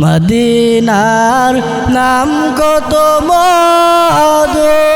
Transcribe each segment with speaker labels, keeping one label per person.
Speaker 1: মদিনার নাম কত মধু?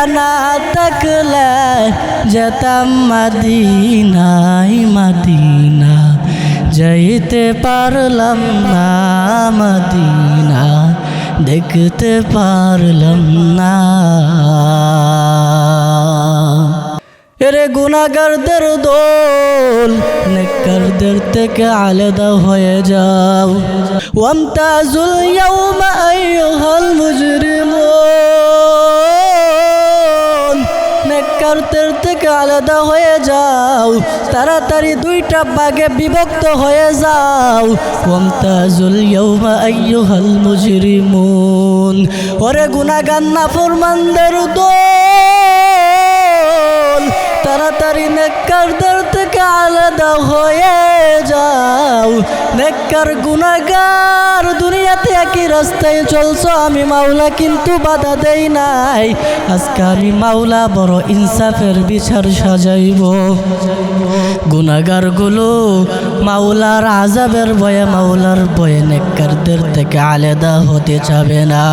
Speaker 1: ডানা তকলে যেতাম মদিনাই মদিনা যাইতে পারলাম না মদিনা দেখতে পারলাম না এরে গুনাগারদের দোল নেককারদের থেকে আলাদা হয়ে যাও ওয়ামতাজুল ইয়াউমা আইয়ুহাল মুজরিমুন নেককারদের থেকে আলাদা হয়ে যাও। তাড়াতাড়ি দুইটা ভাগে বিভক্ত হয়ে যাও। ওয়ামতাজুল ইয়াউমা আইয়ুহাল মুজরিমুন। ওরে গুনাগার নাফরমানদের দোল তাড়াতাড়ি নেককারদের থেকে আলাদা হয়ে যাও। নেককার গুনাগার দুনিয়াতে একই রাস্তায় চলছো, আমি মাওলা কিন্তু বাধা দেই নাই। আজকে আমি মাওলা বড় ইনসাফের বিচার সাজাইব। গুনাগারগুলো মাওলার আজাবের ভয়ে, মাওলার ভয়ে নেককারদের থেকে আলাদা হতে চাবে না।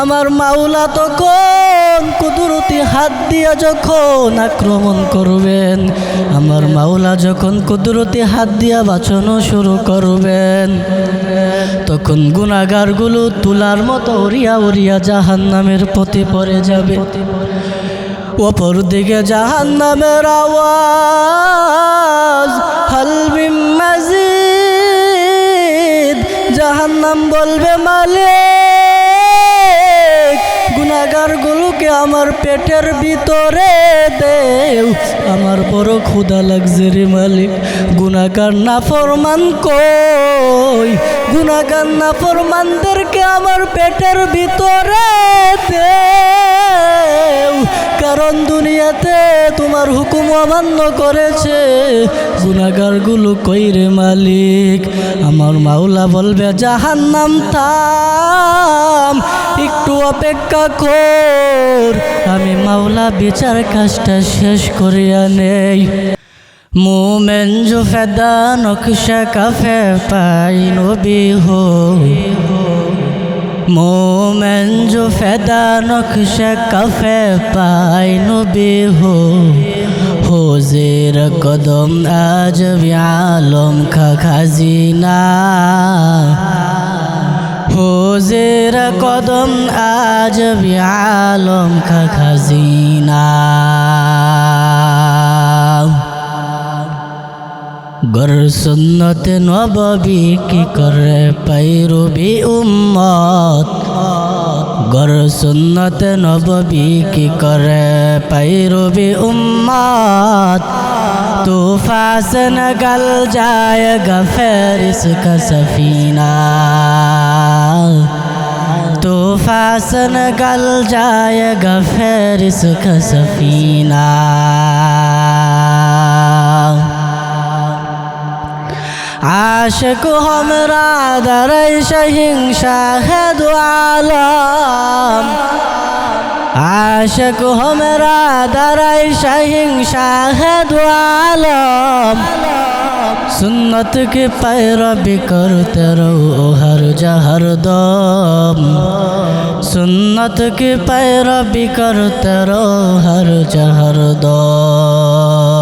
Speaker 1: আমার মাওলা তো তখন কুদরতি হাত দিয়া যখন আক্রমণ করবেন, আমার মাওলা যখন কুদরতি হাত দিয়া বাঁচানো শুরু করবেন, তখন গুণাগারগুলো তুলার মতো উড়িয়া উড়িয়া জাহান নামের পথে পড়ে যাবে। অপর দিকে জাহান নামের আওয়াজ হালমিম মাজিদ, জাহান্নাম বলবে মালিক। গুনাগারগুলোকে আমার পেটের ভিতরে দেও। আমার বড় ক্ষুধা লাগছে রে মালিক গুনাগার না ফরমান কই? গুনাগার না ফরমানদেরকে আমার পেটের ভিতরে দেও। কারণ দুনিয়াতে তোমার হুকুম অমান্য করেছে। গুনাগারগুলো কই রে মালিক? আমার মাওলা বলবে জাহান নাম থাম, একটু অপেক্ষা কর, আমি মাওলা বিচার কাজটা শেষ করিয়া নেই মোমেন জো ফেদা নকশা কাফে পাই নবী হো মোমেন জো ফেদা নকশে কফে পাই নবী হো হো জের কদম আজ ব্যালম খা খাজিনা হোজের কদম আজ ব্যালম খা খাজিনা সুন্নত নববী কি করে पैरवी উম্মত গর সুন্নত নববী কি করে पैरवी উম্মত तूफा से निकल जाएगा फिर इसका सफीना तूफा से निकल जाएगा फिर इसका सफीना عاشق همرا دريش هنشا هد عالم عاشق همرا دريش هنشا هد عالم সুন্নত কে পায়রবি করতে রহো হর জহর দম সুন্নত কে পায়রবি করতে রহো হর জহর দম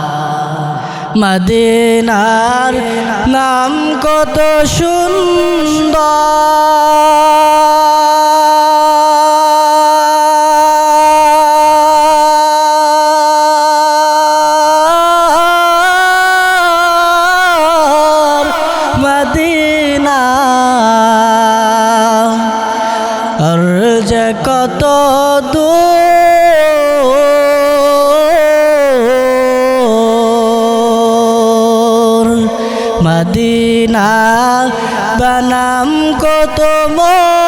Speaker 1: মদিনার নাম কত সুন্দর। মদিনা আর যে কত দূর না। বানাম কত মন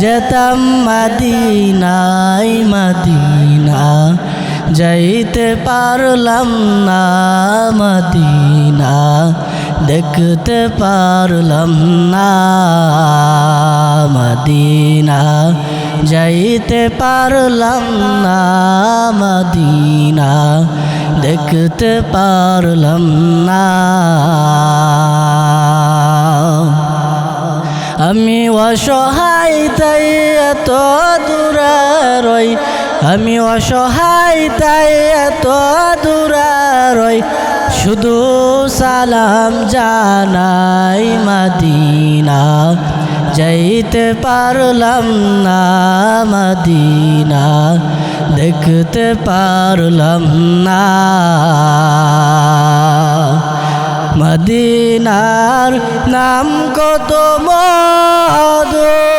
Speaker 1: যেতাম মাদিনাই মাদিনা, যাইতে পারলাম না মদিনা, দেখতে পারলাম না মদিনা, যাইতে পারলাম না মদিনা, দেখতে পারলাম না আমি অসহায়, তাই এত দূরে রই। আমি অসহায়, তাই এত দূরে রই। শুধু সালাম জানাই মাদিনা। যাইতে পারলাম না মাদিনা। দেখতে পারলাম না। মদিনার নাম কত মধু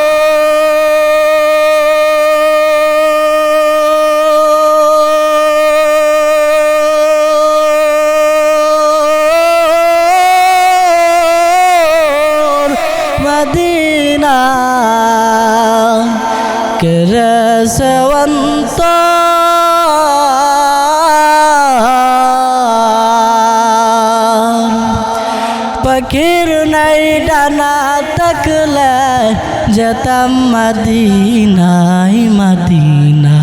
Speaker 1: যেতাম মদিনাই মদিনা,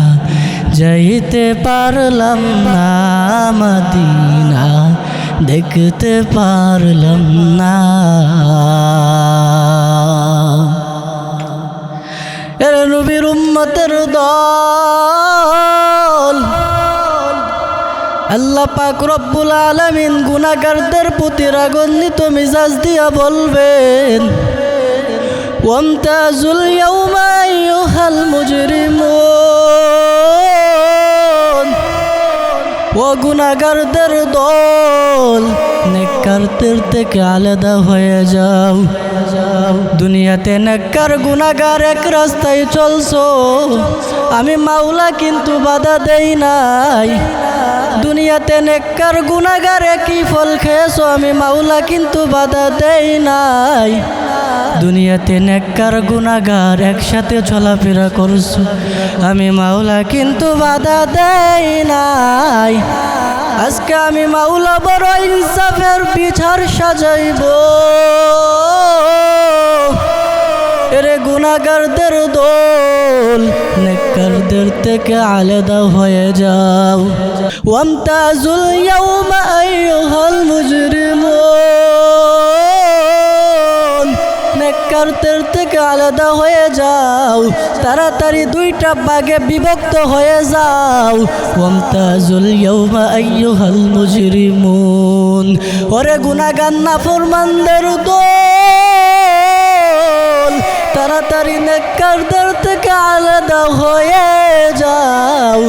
Speaker 1: যাইতে পারলাম না মদিনা, দেখতে পারলাম না। এর নবীর উম্মতের দল, আল্লাহ পাক রব্বুল আলামিন গুনাহগারদের প্রতি রাগান্বিত মিজাজ দিয়া বলবেন ইয়াউমা আইয়ুহাল মুজরিমুন। ও গুনাহগারদের দল, নেককারদের থেকে আলাদা হয়ে যাও। দুনিয়াতে নেককার গুনাহগার এক রাস্তায় চলছো। আমি মাওলা কিন্তু বাধা দেই নাই। দুনিয়াতে নেককার গুনাহগার একই ফল খেয়েছো। আমি মাওলা কিন্তু বাধা দেই নাই। দুনিয়াতে নেককার গুনাহগার একসাথে চলাফেরা করছ। আমি মাওলা কিন্তু বাধা দেই নাই। আজকে আমি মাওলা বড় ইনসাফের পিছার সাজাইব। এরে গুনাগারদের দোল নেককারদের থেকে আলাদা হয়ে যাও। ওয়ামতাজুল ইয়াউমা আইয়ুহাল মুজরিমুন। নেককারদের থেকে আলাদা হয়ে যাও। তাড়াতাড়ি দুইটা ভাগে বিভক্ত হয়ে যাও। ওয়ামতাজুল ইয়াউমা আইয়ুহাল মুজরিমুন। ওরে গুনাগান নাফরমানদের দোল। তাড়াতাড়ি নেককারদের থেকে আলাদা হয়ে যাও।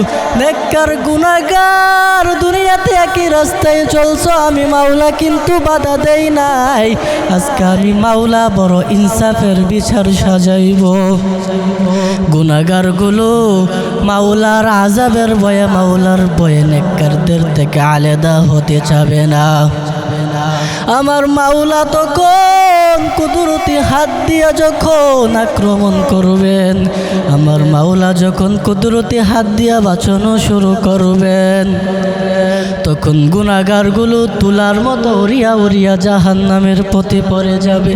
Speaker 1: নেককার গুনাগার দুনিয়াতে একই রাস্তায় চলছো, আমি মাওলা কিন্তু বাধা দেই নাই। আজকে আমি মাওলা বড় ইনসাফের বিচার সাজাইব। গুনাগারগুলো মাওলার আজাবের বয়ে মাওলার বয়ে নেককারদের থেকে আলাদা হতে চাবে না। আমার মাওলা তখন কুদরতি হাত দিয়া যখন আক্রমণ করবেন, আমার মাওলা যখন কুদরতি হাত দিয়া বাঁচানো শুরু করবেন, তখন গুনাগারগুলো তুলার মতো উড়িয়া উড়িয়া জাহান নামের পথে পড়ে যাবে।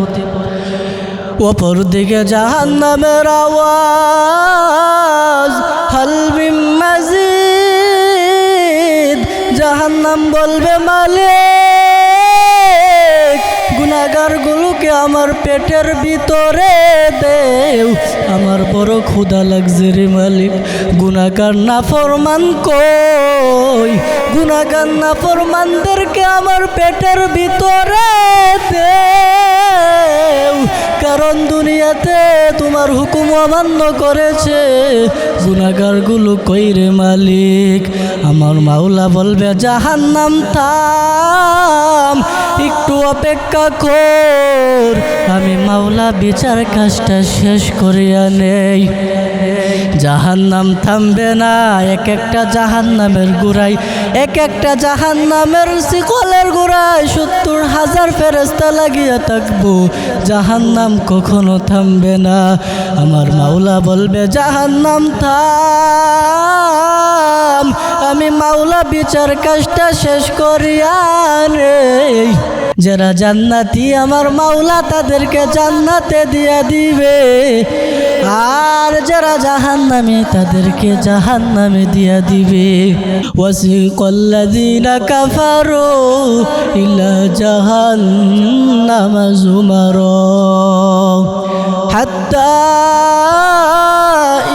Speaker 1: অপর দিকে জাহান নামের আওয়াজ হালবিম মাজিদ, জাহান্নাম বলবে, মালিক আমার পেটের ভিতরে দেও। আমার বড় ক্ষুধা লাগছে রে মালিক গুণাকার না ফরমান কই? গুণাকার না ফরমানদেরকে আমার পেটের ভিতরে দেও কারণ দুনিয়াতে তোমার হুকুম অমান্য করেছে। গুনাগারগুলো গুলো কইরে মালিক? আমার মাওলা বলবে জাহান নাম থাম, একটু অপেক্ষা কর। আমি মাওলা বিচার কাজটা শেষ করিয়া নেই। জাহান্নাম থামবে না, এক একটা জাহান্নামের গুড়াই, এক একটা জাহান্নামের শিকলের গুড়াই, সত্তর হাজার ফেরেস্তা লাগিয়ে থাকব। জাহান্নাম কখনো থামবে না, আমার মাওলা বলবে, জাহান্নাম থাম, আমি মাওলা বিচার কাজটা শেষ করিয়া রে যারা জান্নাতি, আমার মাওলা তাদেরকে জান্নাতে দিয়ে দিবে। আর যারা জাহান্নামে, তাদেরকে জাহান্নামে দিয়ে দিবে। ওয়াসিকাল্লাযীনা কাফারু ইলা জাহান্নাম জুমারা। হাত্তা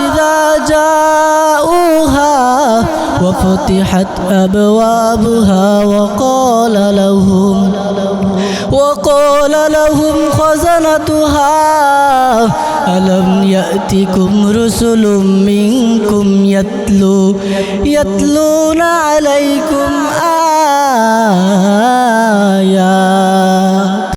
Speaker 1: ইযা জাউহা وفتحت أبوابها وقال لهم وقال لهم خزنتها ألم يأتكم رسل منكم يتلو يتلون عليكم